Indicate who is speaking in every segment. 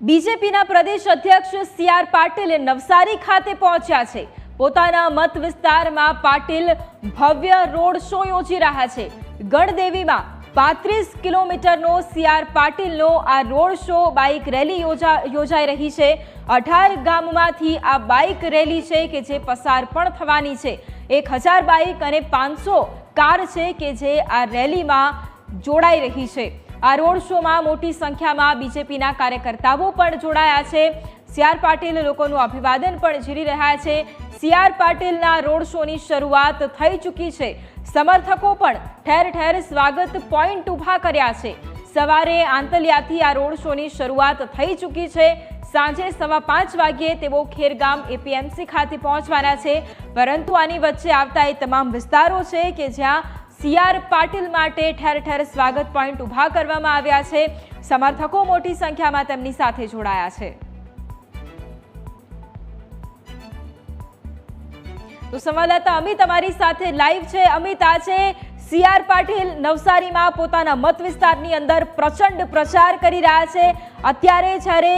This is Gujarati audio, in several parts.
Speaker 1: બીજેપીના પ્રદેશ અધ્યક્ષ સી આર પાટીલ નવસારી ખાતે પહોંચ્યા છે. પોતાના મત વિસ્તારમાં પાટીલ ભવ્ય રોડ શો યોજી રહ્યા છે. ગણદેવીમાં પાંત્રીસ કિલોમીટરનો સી આર પાટીલનો આ રોડ શો બાઇક રેલી યોજા, યોજાઈ રહી છે. અઢાર ગામમાંથી આ બાઇક રેલી છે કે જે પસાર પણ થવાની છે. એક હજાર બાઇક અને પાંચસો કાર છે કે જે આ રેલીમાં જોડાઈ રહી છે. આ રોડ શોમાં મોટી સંખ્યામાં બીજેપીના કાર્યકર્તાઓ પણ જોડાયા છે. સીઆર પાટીલ લોકોનું અભિવાદન પણ ઝીલી રહ્યા છે. સીઆર પાટીલના રોડ શોની શરૂઆત થઈ ચૂકી છે. સમર્થકો પણ ઠેર ઠેર સ્વાગત પોઈન્ટ ઊભા કર્યા છે. સવારે આંતલિયાથી આ રોડ શોની શરૂઆત થઈ ચૂકી છે. સાંજે સવા પાંચ વાગ્યે તેઓ ખેરગામ એપીએમસી ખાતે પહોંચવાના છે. પરંતુ આની વચ્ચે આવતા એ તમામ વિસ્તારો છે કે જ્યાં સી આર પાટીલ માટે ઠેર ઠેર સ્વાગત પોઈન્ટ ઊભા કરવામાં આવ્યા છે. સમર્થકો મોટી સંખ્યામાં તેમની સાથે જોડાયા છે. તો સંવાદદાતા અમિત અમારી સાથે લાઈવ છે. અમિત આ છે સીઆર પાટીલ નવસારીમાં પોતાના મત વિસ્તારની અંદર પ્રચંડ પ્રચાર કરી રહ્યા છે. અત્યારે જ્યારે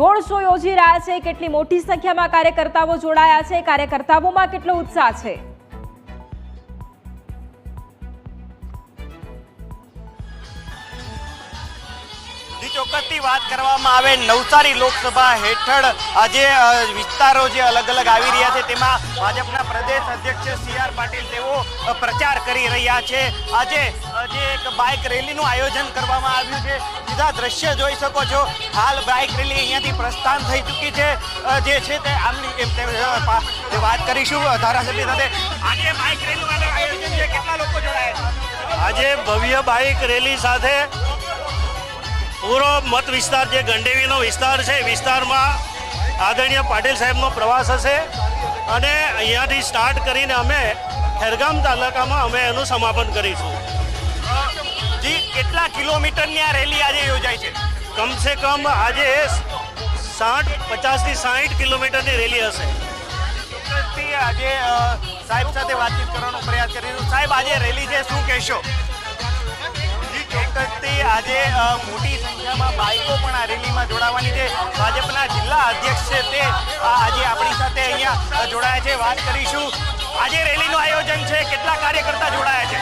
Speaker 1: રોડ શો યોજી રહ્યા છે, કેટલી મોટી સંખ્યામાં કાર્યકર્તાઓ જોડાયા છે. કાર્યકર્તાઓમાં કેટલો ઉત્સાહ છે?
Speaker 2: ચોક્કસથી વાત કરવામાં આવે. નવસારી લોકસભા હેઠળ આજે વિસ્તારો જે અલગ અલગ આવી રહ્યા છે, તેમાં ભાજપના પ્રદેશ અધ્યક્ષ સી આર પાટીલ તેઓ પ્રચાર કરી રહ્યા છે. આજે જે એક બાઇક રેલીનું આયોજન કરવામાં આવ્યું છે. સીધા દ્રશ્ય જોઈ શકો છો. હાલ બાઇક રેલી અહીંયાથી પ્રસ્થાન થઈ ચૂકી છે. જે છે તે આમની વાત કરીશું ધારાસભ્ય સાથે. આજે બાઇક રેલીનું આયોજન છે. કેટલા લોકો જોડાયા
Speaker 3: આજે ભવ્ય બાઇક રેલી સાથે પૂરો મત વિસ્તાર જે ગંડેવીનો વિસ્તાર છે વિસ્તારમાં આદરણીય પાટીલ સાહેબનો પ્રવાસ હશે અને અહીંયાથી સ્ટાર્ટ કરીને અમે ખેરગામ તાલુકામાં અમે એનું સમાપન કરીશું.
Speaker 2: જી કેટલા કિલોમીટરની આ રેલી આજે યોજાય છે?
Speaker 3: કમસે કમ આજે સાઠ પચાસથી સાઠ કિલોમીટરની રેલી હશે.
Speaker 2: આજે સાહેબ સાથે વાતચીત કરવાનો પ્રયાસ કરીશું સાહેબ આજે રેલી છે શું કહેશો? આજે મોટી સંખ્યામાં બાઇકો પણ આ રેલીમાં જોડાવાની છે. ભાજપના જિલ્લા અધ્યક્ષ છે તે આજે આપણી સાથે અહીંયા જોડાયા છે. વાત કરીશું. આજે રેલીનું આયોજન છે. કેટલા કાર્યકર્તા જોડાયા છે?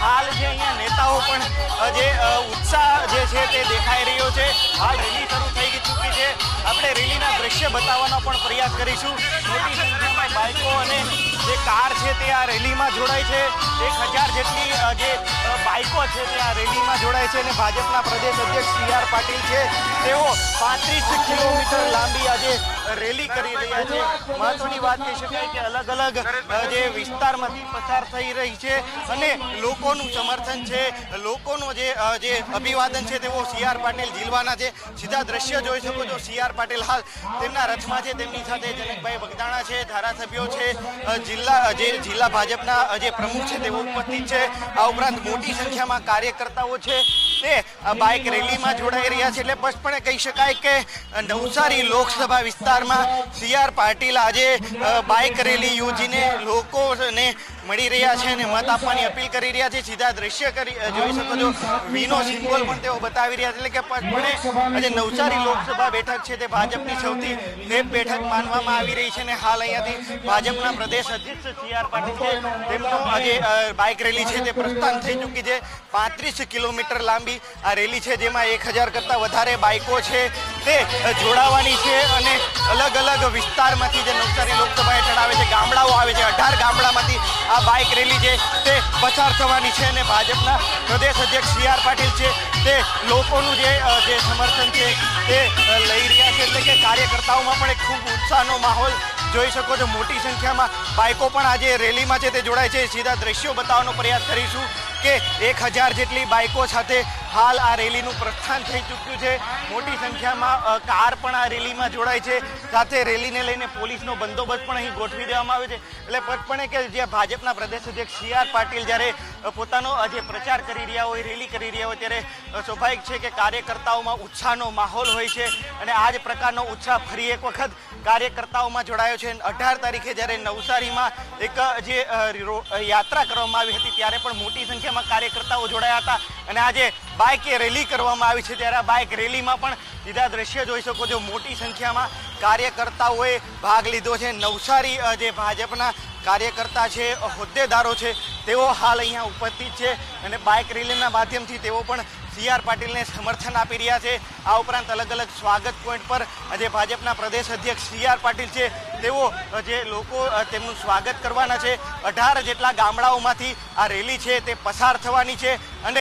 Speaker 2: હાલ જે અહીંયા નેતાઓ પણ જે ઉત્સાહ જે છે તે દેખાઈ રહ્યો છે. હાલ રેલી શરૂ થઈ ચૂકી છે. આપણે રેલીના દ્રશ્ય બતાવવાનો પણ પ્રયાસ કરીશું. મોટી સંખ્યામાં બાઇકો અને જે કાર છે તે આ રેલીમાં જોડાય છે. એક હજાર જેટલી જે બાઇકો છે તે આ રેલીમાં જોડાય છે અને ભાજપના પ્રદેશ અધ્યક્ષ સી પાટીલ છે. તેઓ પાંત્રીસ કિલોમીટર લાંબી રેલી કરી રહ્યા છે. મહત્વની વાત કહી શકાય કે અલગ અલગ જે વિસ્તારમાંથી પસાર થઈ રહી છે અને લોકોનું સમર્થન છે. લોકોનું જે જે અભિવાદન છે તેઓ સી આર પાટીલ, ઝીલવાના છે. સીધા દ્રશ્ય જોઈ શકો છો. સી આર પાટીલ હાલ તેમના રથમાં છે. તેમની સાથે જનકભાઈ બગદાણા છે, ધારાસભ્યો છે જિલ્લા જે જિલ્લા ભાજપના જે પ્રમુખ છે તેઓ ઉપસ્થિત છે. આ ઉપરાંત મોટી સંખ્યામાં કાર્યકર્તાઓ છે. તે આ બાઇક રેલીમાં જોડાઈ રહ્યા છે એટલે સ્પષ્ટપણે કહી શકાય કે નવસારી લોકસભા વિસ્તારમાં સી આર પાટીલ આજે બાઇક રેલી યોજીને લોકોને મળી રહ્યા છે અને મત આપવાની અપીલ કરી રહ્યા છે. સીધા દ્રશ્ય કરી જોઈ શકો છો. વીનો સિમ્બોલ પણ તેઓ બતાવી રહ્યા છે. એટલે કે સ્પષ્ટપણે આજે નવસારી લોકસભા બેઠક છે તે ભાજપની સૌથી વેબ બેઠક માનવામાં આવી રહી છે અને હાલ અહીંયાથી ભાજપના પ્રદેશ અધ્યક્ષ સી આર પાટીલ છે. તેમનો આજે બાઇક રેલી છે. તે પ્રસ્થાન થઈ ચૂકી છે. પાંત્રીસ કિલોમીટર લાંબી આ રેલી છે, જેમાં એક હજાર કરતાં વધારે બાઇકો છે. તે જોડાવાની છે અને અલગ અલગ વિસ્તારમાંથી જે નવસારી લોકસભા હેઠળ આવે છે, ગામડાઓ આવે છે, અઢાર ગામડામાંથી આ બાઇક રેલી છે તે પસાર થવાની છે અને ભાજપના પ્રદેશ અધ્યક્ષ સી આર પાટીલ છે, તે લોકોનું જે જે સમર્થન છે તે લઈ રહ્યા છે. એટલે કે કાર્યકર્તાઓમાં પણ એક ખૂબ ઉત્સાહનો માહોલ જોઈ શકો છો, મોટી સંખ્યામાં બાઇકો પણ આજે રેલીમાં છે, તે જોડાય છે. સીધા દ્રશ્યો બતાવવાનો પ્રયાસ કરીશું કે એક હજાર જેટલી બાઇકો સાથે હાલ આ રેલીનું પ્રસ્થાન થઈ ચૂક્યું છે. મોટી સંખ્યામાં કાર પણ આ રેલીમાં જોડાય છે. સાથે રેલીને લઈને પોલીસનો બંદોબસ્ત પણ અહીં ગોઠવી દેવામાં આવ્યો છે. એટલે પટપણે કે જે ભાજપના પ્રદેશ અધ્યક્ષ સી આર પાટીલ જ્યારે પોતાનો જે પ્રચાર કરી રહ્યા હોય, રેલી કરી રહ્યા હોય, ત્યારે સ્વાભાવિક છે કે કાર્યકર્તાઓમાં ઉત્સાહનો માહોલ હોય છે. અને આ જ પ્રકારનો ઉત્સાહ ફરી એક વખત કાર્યકર્તાઓમાં જોડાયો છે. અઢાર તારીખે જ્યારે નવસારીમાં એક જે યાત્રા કરવામાં આવી હતી, ત્યારે પણ મોટી સંખ્યામાં કાર્યકર્તાઓ જોડાયા હતા. અને આજે બાઇક રેલી કરવામાં આવી છે. ત્યારે આ બાઇક રેલીમાં પણ સીધા દ્રશ્ય જોઈ શકો છો. મોટી સંખ્યામાં કાર્યકર્તાઓએ ભાગ લીધો છે. નવસારી જે ભાજપના કાર્યકર્તા છે, હોદ્દેદારો છે, તેઓ હાલ અહીંયા ઉપસ્થિત છે. અને બાઇક રેલીના માધ્યમથી તેઓ પણ સી આર પાટીલને સમર્થન આપી રહ્યા છે. આ ઉપરાંત અલગ અલગ સ્વાગત પોઈન્ટ પર આજે ભાજપના પ્રદેશ અધ્યક્ષ સી આર પાટીલ છે. તેઓ જે લોકો તેમનું સ્વાગત કરવાના છે. અઢાર જેટલા ગામડાઓમાંથી આ રેલી છે તે પસાર થવાની છે. અને